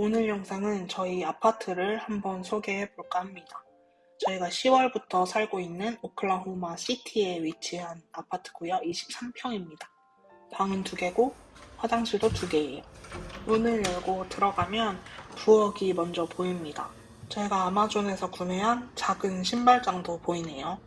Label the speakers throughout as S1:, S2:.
S1: 오늘 영상은 저희 아파트를 한번 소개해 볼까 합니다. 저희가 10월부터 살고 있는 오클라호마 시티에 위치한 아파트고요. 23평입니다. 방은 두 개고 화장실도 두 개예요. 문을 열고 들어가면 부엌이 먼저 보입니다. 저희가 아마존에서 구매한 작은 신발장도 보이네요.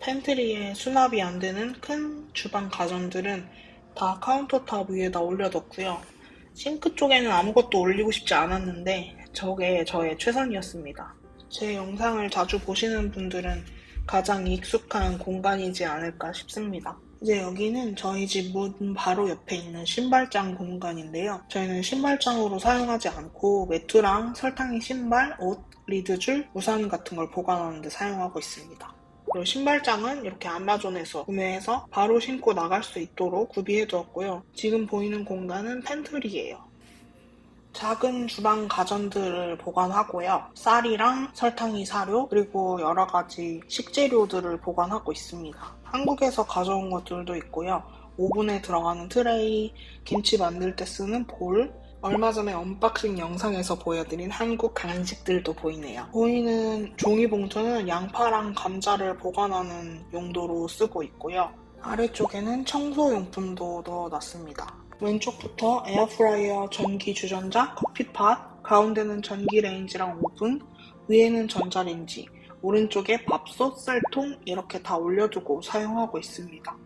S1: 팬트리에 수납이 안 되는 큰 주방 가전들은 다 카운터탑 위에다 올려뒀고요. 싱크 쪽에는 아무것도 올리고 싶지 않았는데 저게 저의 최선이었습니다. 제 영상을 자주 보시는 분들은 가장 익숙한 공간이지 않을까 싶습니다. 이제 여기는 저희 집 문 바로 옆에 있는 신발장 공간인데요. 저희는 신발장으로 사용하지 않고 매트랑 설탕이 신발, 옷, 리드줄, 우산 같은 걸 보관하는 데 사용하고 있습니다. 그리고 신발장은 이렇게 아마존에서 구매해서 바로 신고 나갈 수 있도록 구비해 두었고요. 지금 보이는 공간은 팬트리예요. 작은 주방 가전들을 보관하고요. 쌀이랑 설탕이 사료 그리고 여러 가지 식재료들을 보관하고 있습니다. 한국에서 가져온 것들도 있고요. 오븐에 들어가는 트레이, 김치 만들 때 쓰는 볼, 얼마 전에 언박싱 영상에서 보여드린 한국 간식들도 보이네요. 보이는 종이봉투는 양파랑 감자를 보관하는 용도로 쓰고 있고요. 아래쪽에는 청소용품도 넣어놨습니다. 왼쪽부터 에어프라이어, 전기 주전자, 커피팟, 가운데는 전기 레인지랑 오븐, 위에는 전자레인지, 오른쪽에 밥솥, 쌀통 이렇게 다 올려두고 사용하고 있습니다.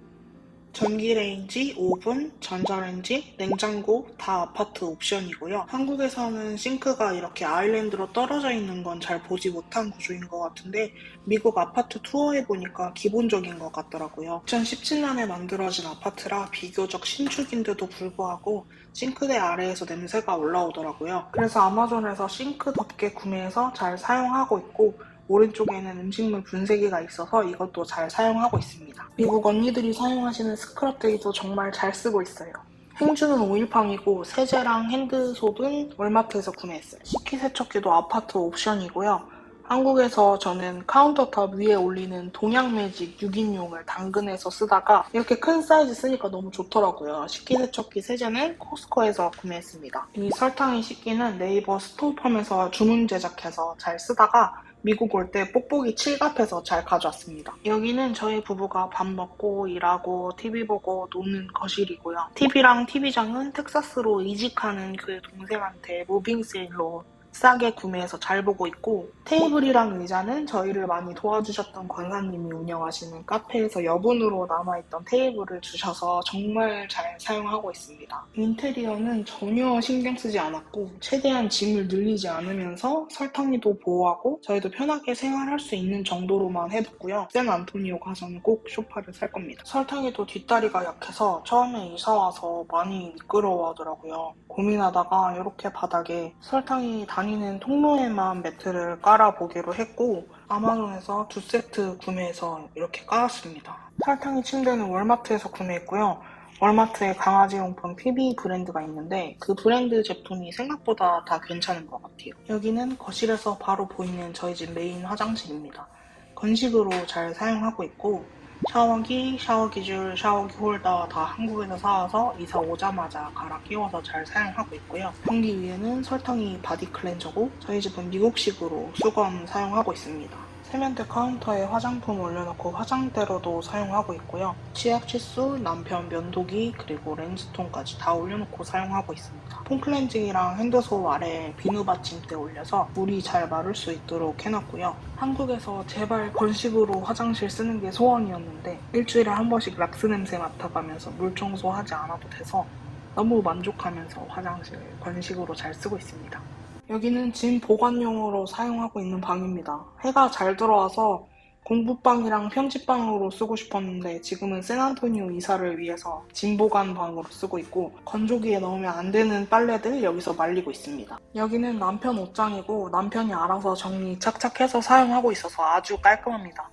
S1: 전기레인지, 오븐, 전자레인지, 냉장고 다 아파트 옵션이고요. 한국에서는 싱크가 이렇게 아일랜드로 떨어져 있는 건 잘 보지 못한 구조인 것 같은데 미국 아파트 투어해 보니까 기본적인 것 같더라고요. 2017년에 만들어진 아파트라 비교적 신축인데도 불구하고 싱크대 아래에서 냄새가 올라오더라고요. 그래서 아마존에서 싱크 덮개 구매해서 잘 사용하고 있고 오른쪽에는 음식물 분쇄기가 있어서 이것도 잘 사용하고 있습니다. 미국 언니들이 사용하시는 스크럽들도 정말 잘 쓰고 있어요. 행주는 오일팡이고 세제랑 핸드소은 월마트에서 구매했어요. 식기세척기도 아파트 옵션이고요. 한국에서 저는 카운터탑 위에 올리는 동양매직 6인용을 당근에서 쓰다가 이렇게 큰 사이즈 쓰니까 너무 좋더라고요. 식기세척기 세제는 코스코에서 구매했습니다. 이 설탕이 씻기는 네이버 스토어팜에서 주문 제작해서 잘 쓰다가 미국 올 때 뽁뽁이 칠갑해서 잘 가져왔습니다. 여기는 저희 부부가 밥 먹고 일하고 TV 보고 노는 거실이고요. TV랑 TV장은 텍사스로 이직하는 그 동생한테 무빙 세일로 싸게 구매해서 잘 보고 있고 테이블이랑 의자는 저희를 많이 도와주셨던 권사님이 운영하시는 카페에서 여분으로 남아있던 테이블을 주셔서 정말 잘 사용하고 있습니다. 인테리어는 전혀 신경 쓰지 않았고 최대한 짐을 늘리지 않으면서 설탕이도 보호하고 저희도 편하게 생활할 수 있는 정도로만 해뒀고요. 샌 안토니오 가서는 꼭 소파를 살 겁니다. 설탕이도 뒷다리가 약해서 처음에 이사 와서 많이 미끄러워하더라고요. 고민하다가 이렇게 바닥에 설탕이 다니는 통로에만 매트를 깔아보기로 했고 아마존에서 두 세트 구매해서 이렇게 깔았습니다. 설탕이 침대는 월마트에서 구매했고요. 월마트에 강아지용품 PB 브랜드가 있는데 그 브랜드 제품이 생각보다 다 괜찮은 것 같아요. 여기는 거실에서 바로 보이는 저희 집 메인 화장실입니다. 건식으로 잘 사용하고 있고 샤워기, 샤워기 줄, 샤워기 홀더 다 한국에서 사와서 이사 오자마자 갈아 끼워서 잘 사용하고 있고요. 변기 위에는 설탕이 바디 클렌저고 저희 집은 미국식으로 수건 사용하고 있습니다. 세면대 카운터에 화장품 올려놓고 화장대로도 사용하고 있고요. 치약 치수, 남편 면도기, 그리고 렌즈통까지 다 올려놓고 사용하고 있습니다. 폼클렌징이랑 핸드소음 아래 비누 받침대 올려서 물이 잘 마를 수 있도록 해놨고요. 한국에서 제발 건식으로 화장실 쓰는 게 소원이었는데 일주일에 한 번씩 락스 냄새 맡아가면서 물 청소하지 않아도 돼서 너무 만족하면서 화장실 건식으로 잘 쓰고 있습니다. 여기는 짐 보관용으로 사용하고 있는 방입니다. 해가 잘 들어와서 공부방이랑 편집방으로 쓰고 싶었는데 지금은 샌안토니오 이사를 위해서 짐 보관 방으로 쓰고 있고 건조기에 넣으면 안 되는 빨래들 여기서 말리고 있습니다. 여기는 남편 옷장이고 남편이 알아서 정리 착착해서 사용하고 있어서 아주 깔끔합니다.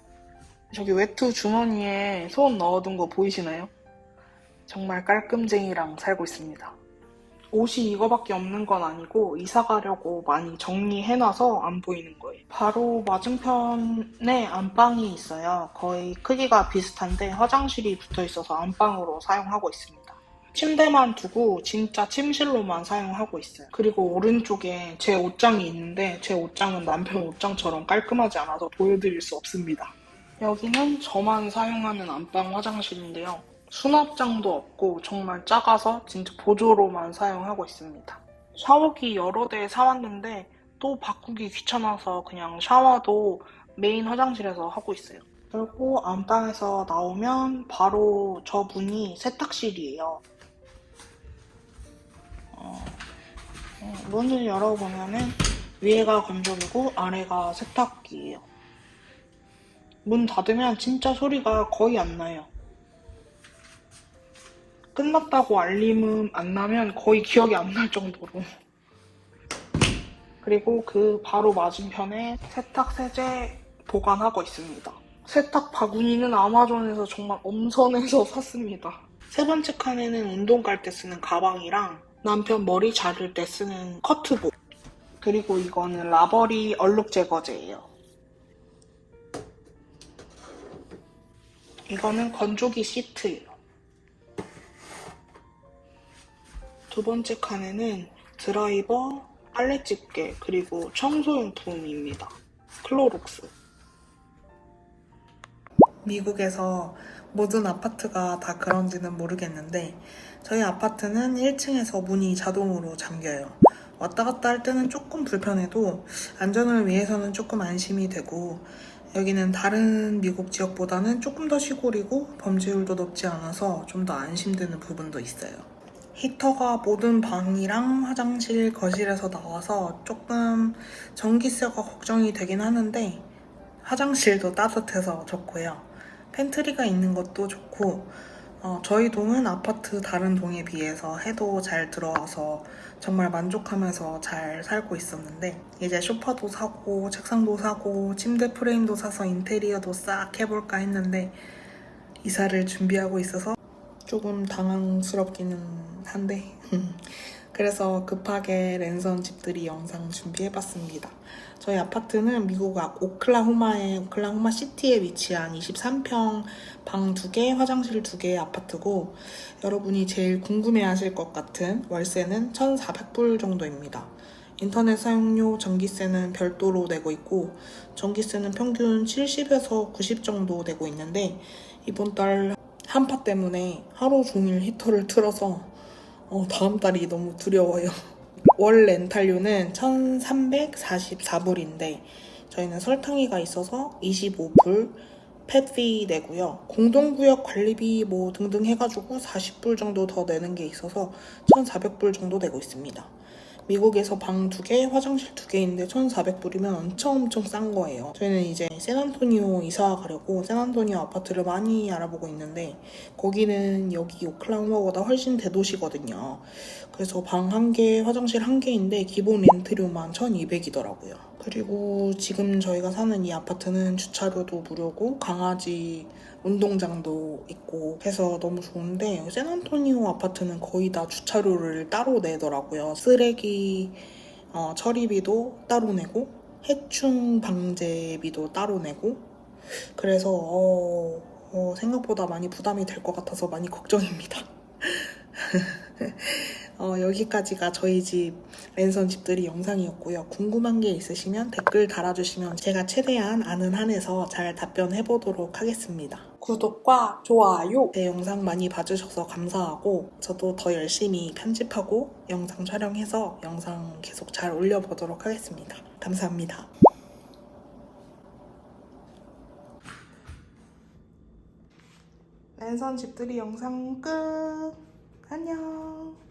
S1: 저기 외투 주머니에 손 넣어둔 거 보이시나요? 정말 깔끔쟁이랑 살고 있습니다. 옷이 이거밖에 없는 건 아니고 이사 가려고 많이 정리해놔서 안 보이는 거예요. 바로 맞은편에 안방이 있어요. 거의 크기가 비슷한데 화장실이 붙어 있어서 안방으로 사용하고 있습니다. 침대만 두고 진짜 침실로만 사용하고 있어요. 그리고 오른쪽에 제 옷장이 있는데 제 옷장은 남편 옷장처럼 깔끔하지 않아서 보여드릴 수 없습니다. 여기는 저만 사용하는 안방 화장실인데요. 수납장도 없고 정말 작아서 진짜 보조로만 사용하고 있습니다. 샤워기 여러 대 사왔는데 또 바꾸기 귀찮아서 그냥 샤워도 메인 화장실에서 하고 있어요. 그리고 안방에서 나오면 바로 저 문이 세탁실이에요. 어, 어, 문을 열어보면은 위에가 건조기고 아래가 세탁기예요. 문 닫으면 진짜 소리가 거의 안 나요. 끝났다고 알림은 안 나면 거의 기억이 안 날 정도로. 그리고 그 바로 맞은편에 세탁 세제 보관하고 있습니다. 세탁 바구니는 아마존에서 정말 엄선해서 샀습니다. 세 번째 칸에는 운동 갈 때 쓰는 가방이랑 남편 머리 자를 때 쓰는 커트복. 그리고 이거는 라버리 얼룩 제거제예요. 이거는 건조기 시트예요. 두 번째 칸에는 드라이버, 빨래 집게, 그리고 청소용품입니다. 클로록스. 미국에서 모든 아파트가 다 그런지는 모르겠는데 저희 아파트는 1층에서 문이 자동으로 잠겨요. 왔다 갔다 할 때는 조금 불편해도 안전을 위해서는 조금 안심이 되고 여기는 다른 미국 지역보다는 조금 더 시골이고 범죄율도 높지 않아서 좀 더 안심되는 부분도 있어요. 히터가 모든 방이랑 화장실, 거실에서 나와서 조금 전기세가 걱정이 되긴 하는데 화장실도 따뜻해서 좋고요. 팬트리가 있는 것도 좋고 어, 저희 동은 아파트 다른 동에 비해서 해도 잘 들어와서 정말 만족하면서 잘 살고 있었는데 이제 소파도 사고 책상도 사고 침대 프레임도 사서 인테리어도 싹 해볼까 했는데 이사를 준비하고 있어서 조금 당황스럽기는 한데 그래서 급하게 랜선 집들이 영상 준비해봤습니다. 저희 아파트는 미국 아- 오클라호마의 오클라호마 시티에 위치한 23평 방 2개, 화장실 2개의 아파트고 여러분이 제일 궁금해하실 것 같은 월세는 1,400불 정도입니다. 인터넷 사용료, 전기세는 별도로 내고 있고 전기세는 평균 70에서 90 정도 내고 있는데 이번 달 한파 때문에 하루 종일 히터를 틀어서 어, 다음 달이 너무 두려워요. 월 렌탈료는 1,344불인데 저희는 설탕이가 있어서 25불 펫피 내고요. 공동구역 관리비 뭐 등등 해가지고 40불 정도 더 내는 게 있어서 1,400불 정도 내고 있습니다. 미국에서 방 두 개, 화장실 두 개인데 1,400불이면 엄청 엄청 싼 거예요. 저희는 이제 샌안토니오 이사 가려고 샌안토니오 아파트를 많이 알아보고 있는데 거기는 여기 오클라호마보다 훨씬 대도시거든요. 그래서 방 한 개, 화장실 한 개인데 기본 렌트료만 1,200이더라고요. 그리고 지금 저희가 사는 이 아파트는 주차료도 무료고 강아지 운동장도 있고 해서 너무 좋은데 샌안토니오 아파트는 거의 다 주차료를 따로 내더라고요. 쓰레기 어, 처리비도 따로 내고 해충 방제비도 따로 내고 그래서 어, 어, 생각보다 많이 부담이 될 것 같아서 많이 걱정입니다. 어, 여기까지가 저희 집 랜선 집들이 영상이었고요. 궁금한 게 있으시면 댓글 달아주시면 제가 최대한 아는 한에서 잘 답변해 보도록 하겠습니다. 구독과 좋아요 제 영상 많이 봐주셔서 감사하고 저도 더 열심히 편집하고 영상 촬영해서 영상 계속 잘 올려보도록 하겠습니다. 감사합니다. 랜선 집들이 영상 끝. 안녕.